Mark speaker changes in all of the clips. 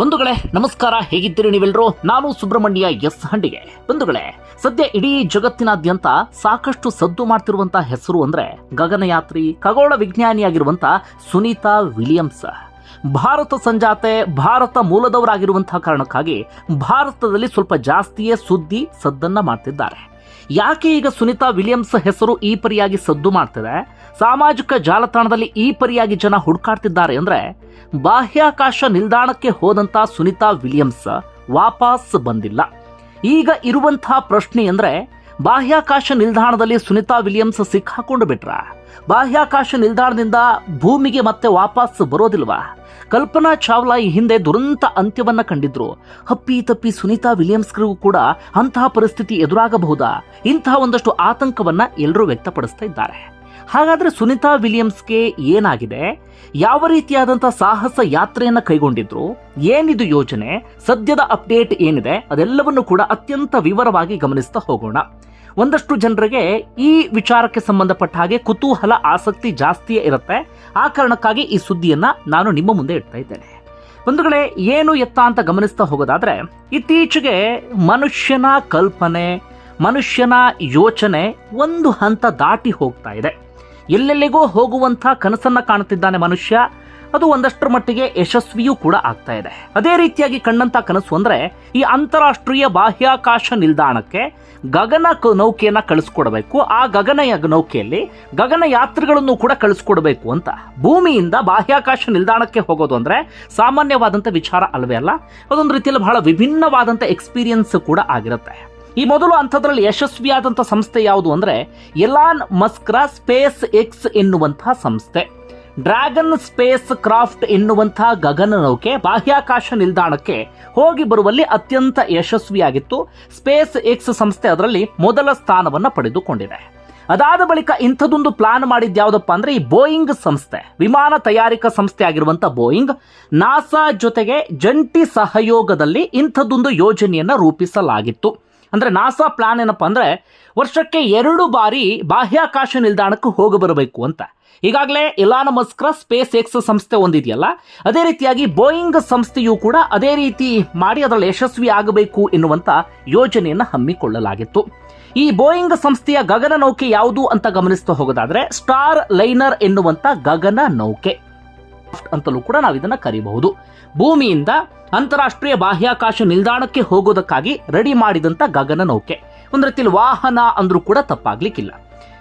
Speaker 1: ಬಂಧುಗಳೇ, ನಮಸ್ಕಾರ. ಹೇಗಿದ್ದೀರಿ ನೀವೆಲ್ಲರೂ ನಾನು ಸುಬ್ರಹ್ಮಣ್ಯ ಎಸ್ ಹಂಡಿಗೆ. ಬಂಧುಗಳೇ, ಸದ್ಯ ಇಡೀ ಜಗತ್ತಿನಾದ್ಯಂತ ಸಾಕಷ್ಟು ಸದ್ದು ಮಾಡ್ತಿರುವಂತಹ ಹೆಸರು ಅಂದ್ರೆ ಗಗನಯಾತ್ರಿ, ಖಗೋಳ ವಿಜ್ಞಾನಿಯಾಗಿರುವಂತ ಸುನೀತಾ ವಿಲಿಯಮ್ಸ್. ಭಾರತ ಸಂಜಾತೆ, ಭಾರತ ಮೂಲದವರಾಗಿರುವಂತಹ ಕಾರಣಕ್ಕಾಗಿ ಭಾರತದಲ್ಲಿ ಸ್ವಲ್ಪ ಜಾಸ್ತಿಯೇ ಸುದ್ದಿ, ಸದ್ದನ್ನ ಮಾಡ್ತಿದ್ದಾರೆ. ಯಾಕೆ ಈಗ ಸುನೀತಾ ವಿಲಿಯಮ್ಸ್ ಹೆಸರು ಈ ಪರಿಯಾಗಿ ಸದ್ದು ಮಾಡ್ತಿದೆ? ಸಾಮಾಜಿಕ ಜಾಲತಾಣದಲ್ಲಿ ಈ ಪರಿಯಾಗಿ ಜನ ಹುಡುಕಾಡ್ತಿದ್ದಾರೆ ಅಂದ್ರೆ ಬಾಹ್ಯಾಕಾಶ ನಿಲ್ದಾಣಕ್ಕೆ ಹೋದಂತ ಸುನೀತಾ ವಿಲಿಯಮ್ಸ್ ವಾಪಸ್ ಬಂದಿಲ್ಲ. ಈಗ ಇರುವಂತಹ ಪ್ರಶ್ನೆ ಅಂದ್ರೆ ಬಾಹ್ಯಾಕಾಶ ನಿಲ್ದಾಣದಲ್ಲಿ ಸುನೀತಾ ವಿಲಿಯಮ್ಸ್ ಸಿಕ್ಕಾಕೊಂಡು ಬಿಟ್ರ. ಬಾಹ್ಯಾಕಾಶ ನಿಲ್ದಾಣದಿಂದ ಭೂಮಿಗೆ ಮತ್ತೆ ವಾಪಸ್ ಬರೋದಿಲ್ವಾ? ಕಲ್ಪನಾ ಚಾವ್ಲಾ ಈ ಹಿಂದೆ ದುರಂತ ಅಂತ್ಯವನ್ನ ಕಂಡಿದ್ರು. ಹಪ್ಪಿ ತಪ್ಪಿ ಸುನೀತಾ ವಿಲಿಯಮ್ಸ್ಗೂ ಕೂಡ ಅಂತಹ ಪರಿಸ್ಥಿತಿ ಎದುರಾಗಬಹುದಾ? ಇಂತಹ ಒಂದಷ್ಟು ಆತಂಕವನ್ನ ಎಲ್ಲರೂ ವ್ಯಕ್ತಪಡಿಸ್ತಾ ಇದ್ದಾರೆ. ಹಾಗಾದ್ರೆ ಸುನಿತಾ ವಿಲಿಯಮ್ಸ್ಗೆ ಏನಾಗಿದೆ? ಯಾವ ರೀತಿಯಾದಂಥ ಸಾಹಸ ಯಾತ್ರೆಯನ್ನು ಕೈಗೊಂಡಿದ್ರು? ಏನಿದು ಯೋಜನೆ? ಸದ್ಯದ ಅಪ್ಡೇಟ್ ಏನಿದೆ? ಅದೆಲ್ಲವನ್ನು ಕೂಡ ಅತ್ಯಂತ ವಿವರವಾಗಿ ಗಮನಿಸ್ತಾ ಹೋಗೋಣ. ಒಂದಷ್ಟು ಜನರಿಗೆ ಈ ವಿಚಾರಕ್ಕೆ ಸಂಬಂಧಪಟ್ಟ ಹಾಗೆ ಕುತೂಹಲ, ಆಸಕ್ತಿ ಜಾಸ್ತಿಯೇ ಇರುತ್ತೆ. ಆ ಕಾರಣಕ್ಕಾಗಿ ಈ ಸುದ್ದಿಯನ್ನು ನಾನು ನಿಮ್ಮ ಮುಂದೆ ಇಡ್ತಾ ಇದ್ದೇನೆ. ಬಂಧುಗಳೇ, ಏನು ಎತ್ತ ಅಂತ ಗಮನಿಸ್ತಾ ಹೋಗೋದಾದ್ರೆ, ಇತ್ತೀಚೆಗೆ ಮನುಷ್ಯನ ಕಲ್ಪನೆ, ಮನುಷ್ಯನ ಯೋಚನೆ ಒಂದು ಹಂತ ದಾಟಿ ಹೋಗ್ತಾ ಇದೆ. ಎಲ್ಲೆಲ್ಲಿಗೋ ಹೋಗುವಂಥ ಕನಸನ್ನ ಕಾಣುತ್ತಿದ್ದಾನೆ ಮನುಷ್ಯ, ಅದು ಒಂದಷ್ಟರ ಮಟ್ಟಿಗೆ ಯಶಸ್ವಿಯೂ ಕೂಡ ಆಗ್ತಾ ಇದೆ. ಅದೇ ರೀತಿಯಾಗಿ ಕಂಡಂತ ಕನಸು ಅಂದ್ರೆ ಈ ಅಂತಾರಾಷ್ಟ್ರೀಯ ಬಾಹ್ಯಾಕಾಶ ನಿಲ್ದಾಣಕ್ಕೆ ಗಗನ ನೌಕೆಯನ್ನ ಕಳಿಸ್ಕೊಡ್ಬೇಕು. ಆ ಗಗನ ನೌಕೆಯಲ್ಲಿ ಗಗನ ಯಾತ್ರಿಗಳನ್ನು ಕೂಡ ಕಳಿಸ್ಕೊಡ್ಬೇಕು ಅಂತ. ಭೂಮಿಯಿಂದ ಬಾಹ್ಯಾಕಾಶ ನಿಲ್ದಾಣಕ್ಕೆ ಹೋಗೋದು ಅಂದ್ರೆ ಸಾಮಾನ್ಯವಾದಂಥ ವಿಚಾರ ಅಲ್ವೇ ಅಲ್ಲ? ಅದೊಂದು ರೀತಿಯಲ್ಲಿ ಬಹಳ ವಿಭಿನ್ನವಾದಂಥ ಎಕ್ಸ್ಪೀರಿಯನ್ಸ್ ಕೂಡ ಆಗಿರುತ್ತೆ. ಈ ಮೊದಲು ಅಂಥದ್ರಲ್ಲಿ ಯಶಸ್ವಿಯಾದಂಥ ಸಂಸ್ಥೆ ಯಾವುದು ಅಂದರೆ ಎಲಾನ್ ಮಸ್ಕ್ರ ಸ್ಪೇಸ್ ಎಕ್ಸ್ ಎನ್ನುವಂತಹ ಸಂಸ್ಥೆ. ಡ್ರ್ಯಾಗನ್ ಸ್ಪೇಸ್ ಕ್ರಾಫ್ಟ್ ಎನ್ನುವಂತಹ ಗಗನ ನೌಕೆ ಬಾಹ್ಯಾಕಾಶ ನಿಲ್ದಾಣಕ್ಕೆ ಹೋಗಿ ಬರುವಲ್ಲಿ ಅತ್ಯಂತ ಯಶಸ್ವಿಯಾಗಿತ್ತು. ಸ್ಪೇಸ್ ಎಕ್ಸ್ ಸಂಸ್ಥೆ ಅದರಲ್ಲಿ ಮೊದಲ ಸ್ಥಾನವನ್ನು ಪಡೆದುಕೊಂಡಿದೆ. ಅದಾದ ಬಳಿಕ ಇಂಥದೊಂದು ಪ್ಲಾನ್ ಮಾಡಿದ್ದು ಯಾವುದಪ್ಪ ಅಂದರೆ ಈ ಬೋಯಿಂಗ್ ಸಂಸ್ಥೆ, ವಿಮಾನ ತಯಾರಿಕಾ ಸಂಸ್ಥೆ ಆಗಿರುವಂಥ ಬೋಯಿಂಗ್. ನಾಸಾ ಜೊತೆಗೆ ಜಂಟಿ ಸಹಯೋಗದಲ್ಲಿ ಇಂಥದ್ದೊಂದು ಯೋಜನೆಯನ್ನು ರೂಪಿಸಲಾಗಿತ್ತು. ಅಂದ್ರೆ ನಾಸಾ ಪ್ಲಾನ್ ಏನಪ್ಪ ಅಂದ್ರೆ ವರ್ಷಕ್ಕೆ ಎರಡು ಬಾರಿ ಬಾಹ್ಯಾಕಾಶ ನಿಲ್ದಾಣಕ್ಕೆ ಹೋಗಿ ಬರಬೇಕು ಅಂತ. ಈಗಾಗಲೇ ಇಲಾನ ಮಸ್ಕ್ರ ಸ್ಪೇಸ್ ಎಕ್ಸ್ ಸಂಸ್ಥೆ ಒಂದಿದೆಯಲ್ಲ, ಅದೇ ರೀತಿಯಾಗಿ ಬೋಯಿಂಗ್ ಸಂಸ್ಥೆಯು ಕೂಡ ಅದೇ ರೀತಿ ಮಾಡಿ ಅದರಲ್ಲಿ ಯಶಸ್ವಿ ಆಗಬೇಕು ಎನ್ನುವಂಥ ಯೋಜನೆಯನ್ನು ಹಮ್ಮಿಕೊಳ್ಳಲಾಗಿತ್ತು. ಈ ಬೋಯಿಂಗ್ ಸಂಸ್ಥೆಯ ಗಗನ ನೌಕೆ ಯಾವುದು ಅಂತ ಗಮನಿಸ್ತಾ ಹೋಗೋದಾದ್ರೆ ಸ್ಟಾರ್ ಲೈನರ್ ಎನ್ನುವಂಥ ಗಗನ ನೌಕೆ. ಅಂತಲೂ ಕೂಡ ನಾವು ಇದನ್ನ ಕರೀಬಹುದು. ಭೂಮಿಯಿಂದ ಅಂತಾರಾಷ್ಟ್ರೀಯ ಬಾಹ್ಯಾಕಾಶ ನಿಲ್ದಾಣಕ್ಕೆ ಹೋಗೋದಕ್ಕಾಗಿ ರೆಡಿ ಮಾಡಿದಂತ ಗಗನ ನೌಕೆ. ಒಂದು ರೀತಿಯಲ್ಲಿ ವಾಹನ ಅಂದ್ರೂ ಕೂಡ ತಪ್ಪಾಗ್ಲಿಕ್ಕಿಲ್ಲ.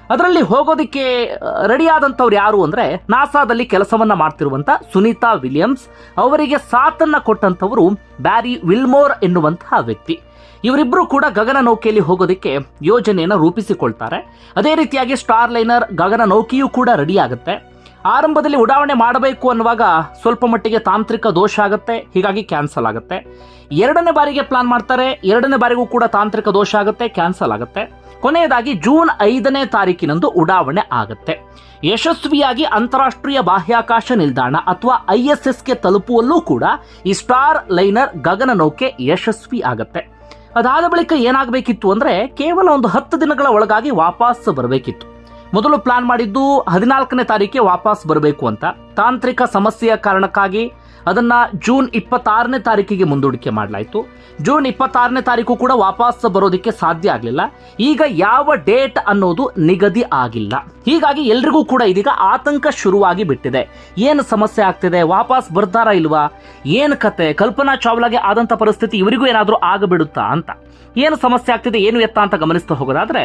Speaker 1: ಅದರಲ್ಲಿ ಹೋಗೋದಕ್ಕೆ ರೆಡಿಯಾದಂಥವ್ರು ಯಾರು ಅಂದ್ರೆ ನಾಸಾದಲ್ಲಿ ಕೆಲಸವನ್ನ ಮಾಡ್ತಿರುವಂತ ಸುನೀತಾ ವಿಲಿಯಮ್ಸ್. ಅವರಿಗೆ ಸಾಥನ್ನ ಕೊಟ್ಟಂತವರು ಬ್ಯಾರಿ ವಿಲ್ಮೋರ್ ಎನ್ನುವಂತಹ ವ್ಯಕ್ತಿ. ಇವರಿಬ್ಬರು ಕೂಡ ಗಗನ ನೌಕೆಯಲ್ಲಿ ಹೋಗೋದಕ್ಕೆ ಯೋಜನೆಯನ್ನು ರೂಪಿಸಿಕೊಳ್ತಾರೆ. ಅದೇ ರೀತಿಯಾಗಿ ಸ್ಟಾರ್ ಲೈನರ್ ಗಗನ ನೌಕೆಯೂ ಕೂಡ ರೆಡಿ ಆಗುತ್ತೆ ಆರಂಭದಲ್ಲಿ ಉಡಾವಣೆ ಮಾಡಬೇಕು ಅನ್ನುವಾಗ ಸ್ವಲ್ಪ ಮಟ್ಟಿಗೆ ತಾಂತ್ರಿಕ ದೋಷ ಆಗುತ್ತೆ, ಹೀಗಾಗಿ ಕ್ಯಾನ್ಸಲ್ ಆಗುತ್ತೆ. ಎರಡನೇ ಬಾರಿಗೆ ಪ್ಲಾನ್ ಮಾಡ್ತಾರೆ, ಎರಡನೇ ಬಾರಿಗೂ ಕೂಡ ತಾಂತ್ರಿಕ ದೋಷ ಆಗುತ್ತೆ ಕ್ಯಾನ್ಸಲ್ ಆಗುತ್ತೆ. ಕೊನೆಯದಾಗಿ ಜೂನ್ ಐದನೇ ತಾರೀಕಿನಂದು ಉಡಾವಣೆ ಆಗುತ್ತೆ. ಯಶಸ್ವಿಯಾಗಿ ಅಂತಾರಾಷ್ಟ್ರೀಯ ಬಾಹ್ಯಾಕಾಶ ನಿಲ್ದಾಣ ಅಥವಾ ಐ ಎಸ್ ಎಸ್ಗೆ ತಲುಪುವಲ್ಲೂ ಕೂಡ ಈ ಸ್ಟಾರ್ ಲೈನರ್ ಗಗನ ನೌಕೆ ಯಶಸ್ವಿ ಆಗುತ್ತೆ. ಅದಾದ ಬಳಿಕ ಏನಾಗಬೇಕಿತ್ತು ಅಂದ್ರೆ ಕೇವಲ ಒಂದು ಹತ್ತು ದಿನಗಳ ಒಳಗಾಗಿ ವಾಪಸ್ ಬರಬೇಕಿತ್ತು. ಮೊದಲು ಪ್ಲಾನ್ ಮಾಡಿದ್ದು ಹದಿನಾಲ್ಕನೇ ತಾರೀಕಿಗೆ ವಾಪಸ್ ಬರಬೇಕು ಅಂತ. ತಾಂತ್ರಿಕ ಸಮಸ್ಯೆಯ ಕಾರಣಕ್ಕಾಗಿ ಅದನ್ನ ಜೂನ್ ಇಪ್ಪತ್ತಾರನೇ ತಾರೀಕಿಗೆ ಮುಂದೂಡಿಕೆ ಮಾಡಲಾಯಿತು. ಜೂನ್ ಇಪ್ಪತ್ತಾರನೇ ತಾರೀಕು ಕೂಡ ವಾಪಸ್ ಬರೋದಕ್ಕೆ ಸಾಧ್ಯ ಆಗಲಿಲ್ಲ. ಈಗ ಯಾವ ಡೇಟ್ ಅನ್ನೋದು ನಿಗದಿ ಆಗಿಲ್ಲ. ಹೀಗಾಗಿ ಎಲ್ರಿಗೂ ಕೂಡ ಇದೀಗ ಆತಂಕ ಶುರುವಾಗಿ ಬಿಟ್ಟಿದೆ. ಏನು ಸಮಸ್ಯೆ ಆಗ್ತಿದೆ? ವಾಪಸ್ ಬರ್ತಾರಾ ಇಲ್ವಾ? ಏನು ಕತೆ? ಕಲ್ಪನಾ ಚಾವ್ಲಾಗೆ ಆದಂತ ಪರಿಸ್ಥಿತಿ ಇವರಿಗೂ ಏನಾದರೂ ಆಗಬಿಡುತ್ತಾ ಅಂತ. ಏನು ಸಮಸ್ಯೆ ಆಗ್ತಿದೆ? ಏನು ಎತ್ತ ಅಂತ ಗಮನಿಸ್ತಾ ಹೋಗೋದಾದ್ರೆ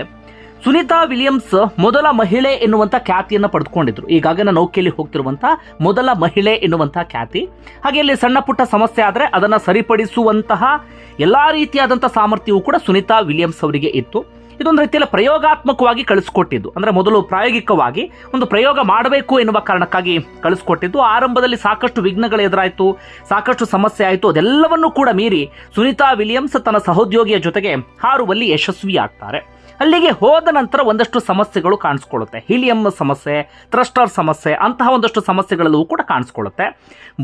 Speaker 1: ಸುನೀತಾ ವಿಲಿಯಮ್ಸ್ ಮೊದಲ ಮಹಿಳೆ ಎನ್ನುವಂಥ ಖ್ಯಾತಿಯನ್ನು ಪಡೆದುಕೊಂಡಿದ್ರು. ಈಗಾಗಲೇ ನೌಕೆಯಲ್ಲಿ ಹೋಗ್ತಿರುವಂಥ ಮೊದಲ ಮಹಿಳೆ ಎನ್ನುವಂಥ ಖ್ಯಾತಿ. ಹಾಗೆ ಇಲ್ಲಿ ಸಣ್ಣ ಪುಟ್ಟ ಸಮಸ್ಯೆ ಆದ್ರೆ ಅದನ್ನ ಸರಿಪಡಿಸುವಂತಹ ಎಲ್ಲ ರೀತಿಯಾದಂಥ ಸಾಮರ್ಥ್ಯವೂ ಕೂಡ ಸುನೀತಾ ವಿಲಿಯಮ್ಸ್ ಅವರಿಗೆ ಇತ್ತು. ಇದೊಂದು ರೀತಿಯಲ್ಲಿ ಪ್ರಯೋಗಾತ್ಮಕವಾಗಿ ಕಳಿಸ್ಕೊಟ್ಟಿದ್ದು. ಅಂದ್ರೆ ಮೊದಲು ಪ್ರಾಯೋಗಿಕವಾಗಿ ಒಂದು ಪ್ರಯೋಗ ಮಾಡಬೇಕು ಎನ್ನುವ ಕಾರಣಕ್ಕಾಗಿ ಕಳಿಸ್ಕೊಟ್ಟಿದ್ದು. ಆರಂಭದಲ್ಲಿ ಸಾಕಷ್ಟು ವಿಘ್ನಗಳು ಎದುರಾಯಿತು, ಸಾಕಷ್ಟು ಸಮಸ್ಯೆ ಆಯಿತು. ಅದೆಲ್ಲವನ್ನೂ ಕೂಡ ಮೀರಿ ಸುನೀತಾ ವಿಲಿಯಮ್ಸ್ ತನ್ನ ಸಹೋದ್ಯೋಗಿಯ ಜೊತೆಗೆ ಹಾರುವಲ್ಲಿ ಯಶಸ್ವಿ ಆಗ್ತಾರೆ ಅಲ್ಲಿಗೆ ಹೋದ ನಂತರ ಒಂದಷ್ಟು ಸಮಸ್ಯೆಗಳು ಕಾಣಿಸ್ಕೊಳ್ಳುತ್ತೆ. ಹೀಲಿಯಂ ಸಮಸ್ಯೆ, ಥ್ರಸ್ಟರ್ ಸಮಸ್ಯೆ, ಅಂತಹ ಒಂದಷ್ಟು ಸಮಸ್ಯೆಗಳಲ್ಲೂ ಕೂಡ ಕಾಣಿಸ್ಕೊಳ್ಳುತ್ತೆ.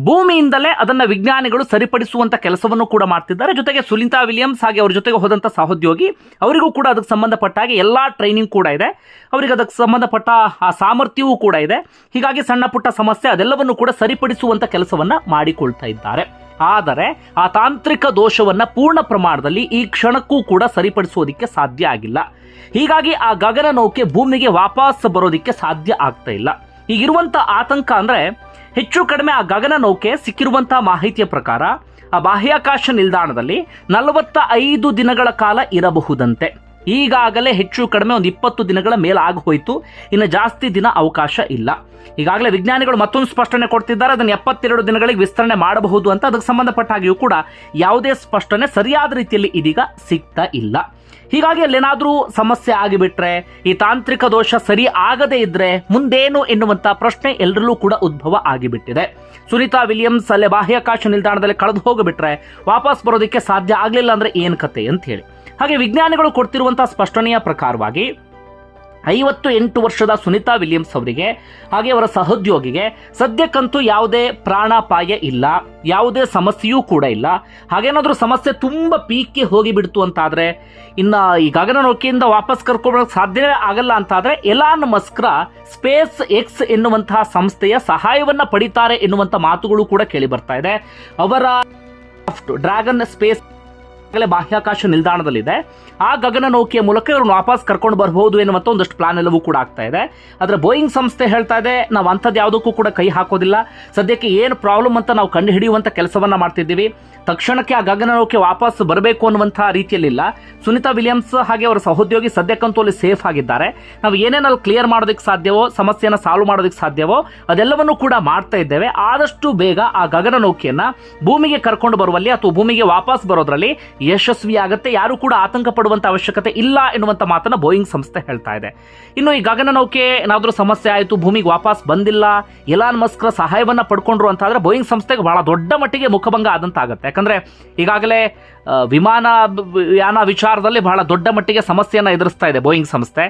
Speaker 1: ಭೂಮಿಯಿಂದಲೇ ಅದನ್ನು ವಿಜ್ಞಾನಿಗಳು ಸರಿಪಡಿಸುವಂಥ ಕೆಲಸವನ್ನು ಕೂಡ ಮಾಡ್ತಿದ್ದಾರೆ. ಜೊತೆಗೆ ಸುಲಿಂತಾ ವಿಲಿಯಮ್ಸ್ ಹಾಗೆ ಅವ್ರ ಜೊತೆಗೆ ಹೋದಂಥ ಸಹೋದ್ಯೋಗಿ, ಅವರಿಗೂ ಕೂಡ ಅದಕ್ಕೆ ಸಂಬಂಧಪಟ್ಟ ಹಾಗೆ ಎಲ್ಲ ಟ್ರೈನಿಂಗ್ ಕೂಡ ಇದೆ. ಅವರಿಗೆ ಅದಕ್ಕೆ ಸಂಬಂಧಪಟ್ಟ ಆ ಸಾಮರ್ಥ್ಯವೂ ಕೂಡ ಇದೆ. ಹೀಗಾಗಿ ಸಣ್ಣ ಪುಟ್ಟ ಸಮಸ್ಯೆ ಅದೆಲ್ಲವನ್ನು ಕೂಡ ಸರಿಪಡಿಸುವಂಥ ಕೆಲಸವನ್ನು ಮಾಡಿಕೊಳ್ತಾ ಇದ್ದಾರೆ. ಆದರೆ ಆ ತಾಂತ್ರಿಕ ದೋಷವನ್ನ ಪೂರ್ಣ ಪ್ರಮಾಣದಲ್ಲಿ ಈ ಕ್ಷಣಕ್ಕೂ ಕೂಡ ಸರಿಪಡಿಸೋದಿಕ್ಕೆ ಸಾಧ್ಯ ಆಗಿಲ್ಲ. ಹೀಗಾಗಿ ಆ ಗಗನ ನೌಕೆ ಭೂಮಿಗೆ ವಾಪಸ್ ಬರೋದಿಕ್ಕೆ ಸಾಧ್ಯ ಆಗ್ತಾ ಇಲ್ಲ. ಈಗಿರುವಂತ ಆತಂಕ ಅಂದ್ರೆ ಹೆಚ್ಚು ಕಡಿಮೆ ಆ ಗಗನ ನೌಕೆ ಸಿಕ್ಕಿರುವಂತಹ ಮಾಹಿತಿಯ ಪ್ರಕಾರ ಆ ಬಾಹ್ಯಾಕಾಶ ನಿಲ್ದಾಣದಲ್ಲಿ ನಲವತ್ತ ಐದು ದಿನಗಳ ಕಾಲ ಇರಬಹುದಂತೆ. ಈಗಾಗಲೇ ಹೆಚ್ಚು ಕಡಿಮೆ ಒಂದು ಇಪ್ಪತ್ತು ದಿನಗಳ ಮೇಲೆ ಹೋಯಿತು. ಇನ್ನು ಜಾಸ್ತಿ ದಿನ ಅವಕಾಶ ಇಲ್ಲ. ಈಗಾಗಲೇ ವಿಜ್ಞಾನಿಗಳು ಮತ್ತೊಂದು ಸ್ಪಷ್ಟನೆ ಕೊಡ್ತಿದ್ದಾರೆ. ಅದನ್ನು ಎಪ್ಪತ್ತೆರಡು ದಿನಗಳಿಗೆ ವಿಸ್ತರಣೆ ಮಾಡಬಹುದು ಅಂತ ಅದಕ್ಕೆ ಸಂಬಂಧಪಟ್ಟ ಹಾಗೆಯೂ ಕೂಡ ಯಾವುದೇ ಸ್ಪಷ್ಟನೆ ಸರಿಯಾದ ರೀತಿಯಲ್ಲಿ ಇದೀಗ ಸಿಗ್ತಾ ಇಲ್ಲ. ಹೀಗಾಗಿ ಅಲ್ಲೇನಾದರೂ ಸಮಸ್ಯೆ ಆಗಿಬಿಟ್ರೆ, ಈ ತಾಂತ್ರಿಕ ದೋಷ ಸರಿ ಆಗದೇ ಇದ್ರೆ ಮುಂದೇನು ಎನ್ನುವಂಥ ಪ್ರಶ್ನೆ ಎಲ್ಲರಲ್ಲೂ ಕೂಡ ಉದ್ಭವ ಆಗಿಬಿಟ್ಟಿದೆ. ಸುನಿತಾ ವಿಲಿಯಮ್ಸ್ ಅಲ್ಲೇ ಬಾಹ್ಯಾಕಾಶ ನಿಲ್ದಾಣದಲ್ಲಿ ಕಳೆದು ಹೋಗಿಬಿಟ್ರೆ ವಾಪಸ್ ಬರೋದಕ್ಕೆ ಸಾಧ್ಯ ಆಗಲಿಲ್ಲ ಅಂದ್ರೆ ಏನು ಕತೆ ಅಂತ ಹೇಳಿ ಹಾಗೆ ವಿಜ್ಞಾನಿಗಳು ಕೊಡ್ತಿರುವಂತಹ ಸ್ಪಷ್ಟನೆಯ ಪ್ರಕಾರವಾಗಿ ಐವತ್ತು ಎಂಟು ವರ್ಷದ ಸುನಿತಾ ವಿಲಿಯಮ್ಸ್ ಅವರಿಗೆ ಹಾಗೆ ಅವರ ಸಹೋದ್ಯೋಗಿಗೆ ಸದ್ಯಕ್ಕಂತೂ ಯಾವುದೇ ಪ್ರಾಣಾಪಾಯ ಇಲ್ಲ, ಯಾವುದೇ ಸಮಸ್ಯೆಯೂ ಕೂಡ ಇಲ್ಲ. ಹಾಗೇನಾದರೂ ಸಮಸ್ಯೆ ತುಂಬ ಪೀಕ್ಗೆ ಹೋಗಿಬಿಡ್ತು ಅಂತಾದರೆ, ಇನ್ನು ಈ ಗಗನನೌಕೆಯಿಂದ ವಾಪಸ್ ಕರ್ಕೊಬೋಕ್ಕೆ ಸಾಧ್ಯವೇ ಆಗಲ್ಲ ಅಂತಾದರೆ, ಎಲಾನ್ ಮಸ್ಕ್ರ ಸ್ಪೇಸ್ ಎಕ್ಸ್ ಎನ್ನುವಂತಹ ಸಂಸ್ಥೆಯ ಸಹಾಯವನ್ನು ಪಡಿತಾರೆ ಎನ್ನುವಂಥ ಮಾತುಗಳು ಕೂಡ ಕೇಳಿ ಬರ್ತಾ ಇದೆ. ಅವರ ಡ್ರ್ಯಾಗನ್ ಸ್ಪೇಸ್ ಈಗಾಗಲೇ ಬಾಹ್ಯಾಕಾಶ ನಿಲ್ದಾಣದಲ್ಲಿದೆ. ಆ ಗಗನ ನೌಕೆಯ ಮೂಲಕ ಇವ್ರನ್ನ ವಾಪಸ್ ಕರ್ಕೊಂಡು ಬರಬಹುದು ಎನ್ನುವಂಥ ಒಂದಷ್ಟು ಪ್ಲಾನ್ ಎಲ್ಲವೂ ಕೂಡ ಆಗ್ತಾ ಇದೆ. ಆದ್ರೆ ಬೋಯಿಂಗ್ ಸಂಸ್ಥೆ ಹೇಳ್ತಾ ಇದೆ, ನಾವು ಅಂಥದ್ದು ಯಾವುದಕ್ಕೂ ಕೂಡ ಕೈ ಹಾಕೋದಿಲ್ಲ. ಸದ್ಯಕ್ಕೆ ಏನು ಪ್ರಾಬ್ಲಮ್ ಅಂತ ನಾವು ಕಂಡು ಹಿಡಿಯುವಂತ ಕೆಲಸವನ್ನ ಮಾಡ್ತಿದ್ದೀವಿ. ತಕ್ಷಣಕ್ಕೆ ಆ ಗಗನ ನೌಕೆ ವಾಪಸ್ ಬರಬೇಕು ಅನ್ನುವಂತಹ ರೀತಿಯಲ್ಲಿಲ್ಲ. ಸುನಿತಾ ವಿಲಿಯಮ್ಸ್ ಹಾಗೆ ಅವರ ಸಹೋದ್ಯೋಗಿ ಸದ್ಯಕ್ಕಂತೂ ಅಲ್ಲಿ ಸೇಫ್ ಆಗಿದ್ದಾರೆ. ನಾವು ಏನೇನಲ್ಲಿ ಕ್ಲಿಯರ್ ಮಾಡೋದಕ್ಕೆ ಸಾಧ್ಯವೋ, ಸಮಸ್ಯೆಯನ್ನು ಸಾಲ್ವ್ ಮಾಡೋದಕ್ಕೆ ಸಾಧ್ಯವೋ, ಅದೆಲ್ಲವನ್ನೂ ಕೂಡ ಮಾಡ್ತಾ ಇದ್ದೇವೆ. ಆದಷ್ಟು ಬೇಗ ಆ ಗಗನ ನೌಕೆಯನ್ನ ಭೂಮಿಗೆ ಕರ್ಕೊಂಡು ಬರುವಲ್ಲಿ ಅಥವಾ ಭೂಮಿಗೆ ವಾಪಸ್ ಬರೋದ್ರಲ್ಲಿ ಯಶಸ್ವಿ ಆಗುತ್ತೆ, ಯಾರು ಕೂಡ ಆತಂಕ ಪಡುವಂಥ ಅವಶ್ಯಕತೆ ಇಲ್ಲ ಎನ್ನುವಂಥ ಮಾತನ್ನು ಬೋಯಿಂಗ್ ಸಂಸ್ಥೆ ಹೇಳ್ತಾ ಇದೆ. ಇನ್ನು ಈ ಗಗನನೌಕೆ ನೌಕೆ ಏನಾದ್ರೂ ಸಮಸ್ಯೆ ಆಯಿತು, ಭೂಮಿಗೆ ವಾಪಸ್ ಬಂದಿಲ್ಲ, ಎಲಾನ್ ಮಸ್ಕ್ರ ಸಹಾಯವನ್ನ ಪಡ್ಕೊಂಡ್ರು ಅಂತ ಆದ್ರೆ ಬೋಯಿಂಗ್ ಸಂಸ್ಥೆಗೆ ಬಹಳ ದೊಡ್ಡ ಮಟ್ಟಿಗೆ ಮುಖಭಂಗ ಆದಂತಾಗುತ್ತೆ. ಯಾಕಂದ್ರೆ ಈಗಾಗಲೇ ವಿಮಾನ ಯಾನ ವಿಚಾರದಲ್ಲಿ ಬಹಳ ದೊಡ್ಡ ಮಟ್ಟಿಗೆ ಸಮಸ್ಯೆಯನ್ನು ಎದುರಿಸ್ತಾ ಇದೆ ಬೋಯಿಂಗ್ ಸಂಸ್ಥೆ.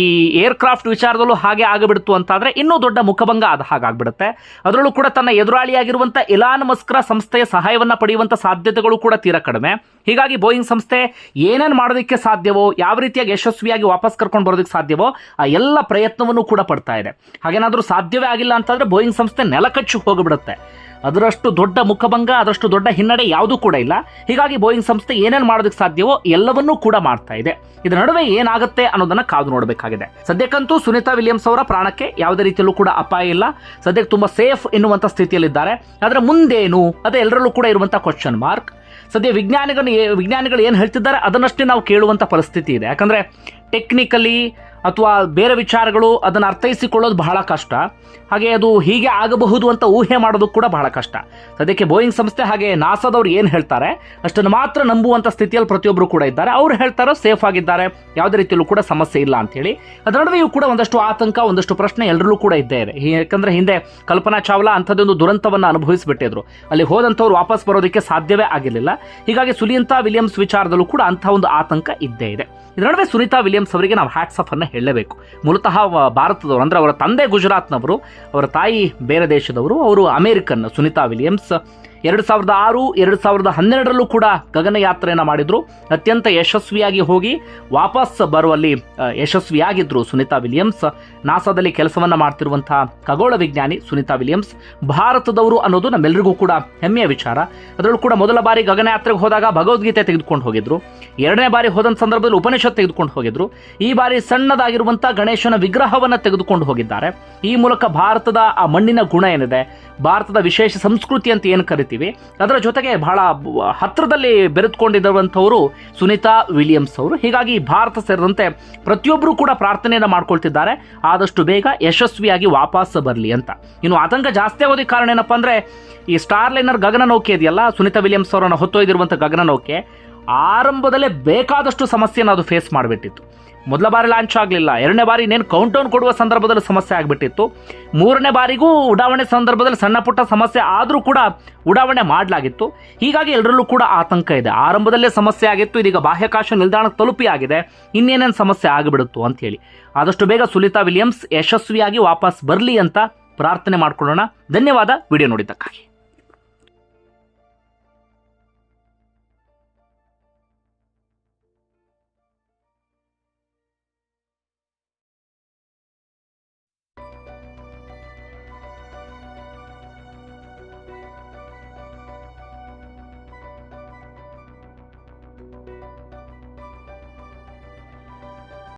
Speaker 1: ಈ ಏರ್ಕ್ರಾಫ್ಟ್ ವಿಚಾರದಲ್ಲೂ ಹಾಗೆ ಆಗಿಬಿಡ್ತು ಅಂತಾದರೆ ಇನ್ನೂ ದೊಡ್ಡ ಮುಖಭಂಗ ಆದ ಹಾಗಾಗ್ಬಿಡುತ್ತೆ ಅದರಲ್ಲೂ ಕೂಡ ತನ್ನ ಎದುರಾಳಿಯಾಗಿರುವಂಥ ಎಲಾನ್ ಮಸ್ಕ್ರ ಸಂಸ್ಥೆಯ ಸಹಾಯವನ್ನ ಪಡೆಯುವಂಥ ಸಾಧ್ಯತೆಗಳು ಕೂಡ ತೀರಾ ಕಡಿಮೆ. ಹೀಗಾಗಿ ಬೋಯಿಂಗ್ ಸಂಸ್ಥೆ ಏನೇನು ಮಾಡೋದಕ್ಕೆ ಸಾಧ್ಯವೋ, ಯಾವ ರೀತಿಯಾಗಿ ಯಶಸ್ವಿಯಾಗಿ ವಾಪಸ್ ಕರ್ಕೊಂಡು ಬರೋದಕ್ಕೆ ಸಾಧ್ಯವೋ, ಆ ಎಲ್ಲ ಪ್ರಯತ್ನವನ್ನು ಕೂಡ ಪಡ್ತಾ ಇದೆ. ಹಾಗೇನಾದರೂ ಸಾಧ್ಯವೇ ಆಗಿಲ್ಲ ಅಂತಂದರೆ ಬೋಯಿಂಗ್ ಸಂಸ್ಥೆ ನೆಲಕಚ್ಚು ಹೋಗಿಬಿಡುತ್ತೆ. ಅದರಷ್ಟು ದೊಡ್ಡ ಮುಖಭಂಗ, ಅದರಷ್ಟು ದೊಡ್ಡ ಹಿನ್ನಡೆ ಯಾವುದೂ ಕೂಡ ಇಲ್ಲ. ಹೀಗಾಗಿ ಬೋಯಿಂಗ್ ಸಂಸ್ಥೆ ಏನೇನು ಮಾಡೋದಕ್ಕೆ ಸಾಧ್ಯವೋ ಎಲ್ಲವನ್ನೂ ಕೂಡ ಮಾಡ್ತಾ ಇದೆ. ಇದರ ನಡುವೆ ಏನಾಗುತ್ತೆ ಅನ್ನೋದನ್ನ ಕಾದು ನೋಡಬೇಕಾಗಿದೆ. ಸದ್ಯಕ್ಕಂತೂ ಸುನಿತಾ ವಿಲಿಯಮ್ಸ್ ಅವರ ಪ್ರಾಣಕ್ಕೆ ಯಾವುದೇ ರೀತಿಯಲ್ಲೂ ಕೂಡ ಅಪಾಯ ಇಲ್ಲ. ಸದ್ಯಕ್ಕೆ ತುಂಬಾ ಸೇಫ್ ಎನ್ನುವಂಥ ಸ್ಥಿತಿಯಲ್ಲಿದ್ದಾರೆ. ಆದರೆ ಮುಂದೇನು? ಅದೇ ಎಲ್ಲರಲ್ಲೂ ಕೂಡ ಇರುವಂಥ ಕ್ವಶನ್ ಮಾರ್ಕ್ ಸದ್ಯ ವಿಜ್ಞಾನಿಗಳು ವಿಜ್ಞಾನಿಗಳು ಏನು ಹೇಳ್ತಿದ್ದಾರೆ ಅದನ್ನಷ್ಟೇ ನಾವು ಕೇಳುವಂಥ ಪರಿಸ್ಥಿತಿ ಇದೆ. ಯಾಕಂದರೆ ಟೆಕ್ನಿಕಲಿ ಅಥವಾ ಬೇರೆ ವಿಚಾರಗಳು ಅದನ್ನು ಅರ್ಥೈಸಿಕೊಳ್ಳೋದು ಬಹಳ ಕಷ್ಟ. ಹಾಗೆ ಅದು ಹೀಗೆ ಆಗಬಹುದು ಅಂತ ಊಹೆ ಮಾಡೋದು ಕೂಡ ಬಹಳ ಕಷ್ಟ. ಸದ್ಯಕ್ಕೆ ಬೋಯಿಂಗ್ ಸಂಸ್ಥೆ ಹಾಗೆ ನಾಸಾದವ್ರು ಏನು ಹೇಳ್ತಾರೆ? ಅಷ್ಟನ್ನು ಮಾತ್ರ ನಂಬುವಂಥ ಸ್ಥಿತಿಯಲ್ಲಿ ಪ್ರತಿಯೊಬ್ಬರು ಕೂಡ ಇದ್ದಾರೆ. ಅವ್ರು ಹೇಳ್ತಾರೋ ಸೇಫ್ ಆಗಿದ್ದಾರೆ. ಯಾವುದೇ ರೀತಿಯಲ್ಲೂ ಕೂಡ ಸಮಸ್ಯೆ ಇಲ್ಲ ಅಂತೇಳಿ. ಅದರ ನಡುವೆಯೂ ಕೂಡ ಒಂದಷ್ಟು ಆತಂಕ, ಒಂದಷ್ಟು ಪ್ರಶ್ನೆ ಎಲ್ಲರಲ್ಲೂ ಕೂಡ ಇದ್ದೇ ಇದೆ. ಯಾಕಂದರೆ ಹಿಂದೆ ಕಲ್ಪನಾ ಚಾವ್ಲಾ ಅಂಥದ್ದೊಂದು ದುರಂತವನ್ನು ಅನುಭವಿಸಿಬಿಟ್ಟಿದ್ರು. ಅಲ್ಲಿ ಹೋದಂಥವ್ರು ವಾಪಸ್ ಬರೋದಕ್ಕೆ ಸಾಧ್ಯವೇ ಆಗಿರಲಿಲ್ಲ. ಹೀಗಾಗಿ ಸುನಿತಾ ವಿಲಿಯಮ್ಸ್ ವಿಚಾರದಲ್ಲೂ ಕೂಡ ಅಂಥ ಒಂದು ಆತಂಕ ಇದ್ದೇ ಇದೆ. ಇದರ ನಡುವೆ ಸುನಿತಾ ವಿಲಿಯಮ್ಸ್ ಅವರಿಗೆ ನಾವು ಹ್ಯಾಟ್ಸ್ ಆಫ್ ಅನ್ನ ಹೇಳಲೇಬೇಕು ಮೂಲತಃ ಭಾರತದವರು ಅಂದರೆ ಅವರ ತಂದೆ ಗುಜರಾತ್ನವರು, ಅವರ ತಾಯಿ ಬೇರೆ ದೇಶದವರು, ಅವರು ಅಮೇರಿಕನ್ ಸುನಿತಾ ವಿಲಿಯಮ್ಸ್ ಎರಡು ಸಾವಿರದ ಆರು, ಎರಡು ಸಾವಿರದ ಹನ್ನೆರಡರಲ್ಲೂ ಕೂಡ ಗಗನಯಾತ್ರೆಯನ್ನು ಮಾಡಿದ್ರು. ಅತ್ಯಂತ ಯಶಸ್ವಿಯಾಗಿ ಹೋಗಿ ವಾಪಸ್ ಬರುವಲ್ಲಿ ಯಶಸ್ವಿಯಾಗಿದ್ದರು ಸುನಿತಾ ವಿಲಿಯಮ್ಸ್. ನಾಸಾದಲ್ಲಿ ಕೆಲಸವನ್ನ ಮಾಡ್ತಿರುವಂತಹ ಖಗೋಳ ವಿಜ್ಞಾನಿ ಸುನಿತಾ ವಿಲಿಯಮ್ಸ್. ಭಾರತದವರು ಅನ್ನೋದು ನಮ್ಮೆಲ್ಲರಿಗೂ ಕೂಡ ಹೆಮ್ಮೆಯ ವಿಚಾರ. ಅದರಲ್ಲೂ ಕೂಡ ಮೊದಲ ಬಾರಿ ಗಗನಯಾತ್ರೆಗೆ ಹೋದಾಗ ಭಗವದ್ಗೀತೆ ತೆಗೆದುಕೊಂಡು ಹೋಗಿದ್ರು. ಎರಡನೇ ಬಾರಿ ಹೋದಂಥ ಸಂದರ್ಭದಲ್ಲಿ ಉಪನಿಷತ್ ತೆಗೆದುಕೊಂಡು ಹೋಗಿದ್ರು. ಈ ಬಾರಿ ಸಣ್ಣದಾಗಿರುವಂಥ ಗಣೇಶನ ವಿಗ್ರಹವನ್ನ ತೆಗೆದುಕೊಂಡು ಹೋಗಿದ್ದಾರೆ. ಈ ಮೂಲಕ ಭಾರತದ ಆ ಮಣ್ಣಿನ ಗುಣ ಏನಿದೆ, ಭಾರತದ ವಿಶೇಷ ಸಂಸ್ಕೃತಿ ಅಂತ ಏನು ಕರಿತೀವಿ? ಅದರ ಜೊತೆಗೆ ಬಹಳ ಹತ್ತಿರದಲ್ಲಿ ಹತ್ರದಲ್ಲಿ ಸುನೀತಾ ವಿಲಿಯಮ್ಸ್ ಅವರು. ಹೀಗಾಗಿ ಭಾರತ ಸೇರಿದಂತೆ ಪ್ರತಿಯೊಬ್ಬರು ಕೂಡ ಪ್ರಾರ್ಥನೆಯನ್ನು ಮಾಡ್ಕೊಳ್ತಿದ್ದಾರೆ. ಆದಷ್ಟು ಬೇಗ ಯಶಸ್ವಿಯಾಗಿ ವಾಪಸ್ ಬರಲಿ ಅಂತ. ಇನ್ನು ಆತಂಕ ಜಾಸ್ತಿ ಆಗೋದಕ್ಕೆ ಕಾರಣ ಏನಪ್ಪಾ ಅಂದರೆ, ಈ ಸ್ಟಾರ್ ಲೈನರ್ ಗಗನ ನೌಕೆ ಇದೆಯಲ್ಲ, ಸುನೀತಾ ವಿಲಿಯಮ್ಸ್ ಅವರನ್ನು ಹೊತ್ತೊಯ್ದಿರುವಂಥ ಗಗನ ನೌಕೆ, ಆರಂಭದಲ್ಲೇ ಬೇಕಾದಷ್ಟು ಸಮಸ್ಯೆಯನ್ನು ಅದು ಫೇಸ್ ಮಾಡಿಬಿಟ್ಟಿತ್ತು. ಮೊದಲ ಬಾರಿ ಲಾಂಚ್ ಆಗಲಿಲ್ಲ. ಎರಡನೇ ಬಾರಿ ಇನ್ನೇನು ಕೌಂಟ್ ಡೌನ್ ಕೊಡುವ ಸಂದರ್ಭದಲ್ಲಿ ಸಮಸ್ಯೆ ಆಗಿಬಿಟ್ಟಿತ್ತು. ಮೂರನೇ ಬಾರಿಗೂ ಉಡಾವಣೆ ಸಂದರ್ಭದಲ್ಲಿ ಸಣ್ಣ ಪುಟ್ಟ ಸಮಸ್ಯೆ ಆದರೂ ಕೂಡ ಉಡಾವಣೆ ಮಾಡಲಾಗಿತ್ತು. ಹೀಗಾಗಿ ಎಲ್ಲರಲ್ಲೂ ಕೂಡ ಆತಂಕ ಇದೆ. ಆರಂಭದಲ್ಲೇ ಸಮಸ್ಯೆ ಆಗಿತ್ತು, ಇದೀಗ ಬಾಹ್ಯಾಕಾಶ ನಿಲ್ದಾಣ ತಲುಪಿ ಆಗಿದೆ ಇನ್ನೇನೇನು ಸಮಸ್ಯೆ ಆಗಿಬಿಡುತ್ತು ಅಂತ ಹೇಳಿ. ಆದಷ್ಟು ಬೇಗ ಸುಲಿತಾ ವಿಲಿಯಮ್ಸ್ ಯಶಸ್ವಿಯಾಗಿ ವಾಪಸ್ ಬರಲಿ ಅಂತ ಪ್ರಾರ್ಥನೆ ಮಾಡಿಕೊಳ್ಳೋಣ. ಧನ್ಯವಾದ, ವಿಡಿಯೋ ನೋಡಿದ್ದಕ್ಕಾಗಿ.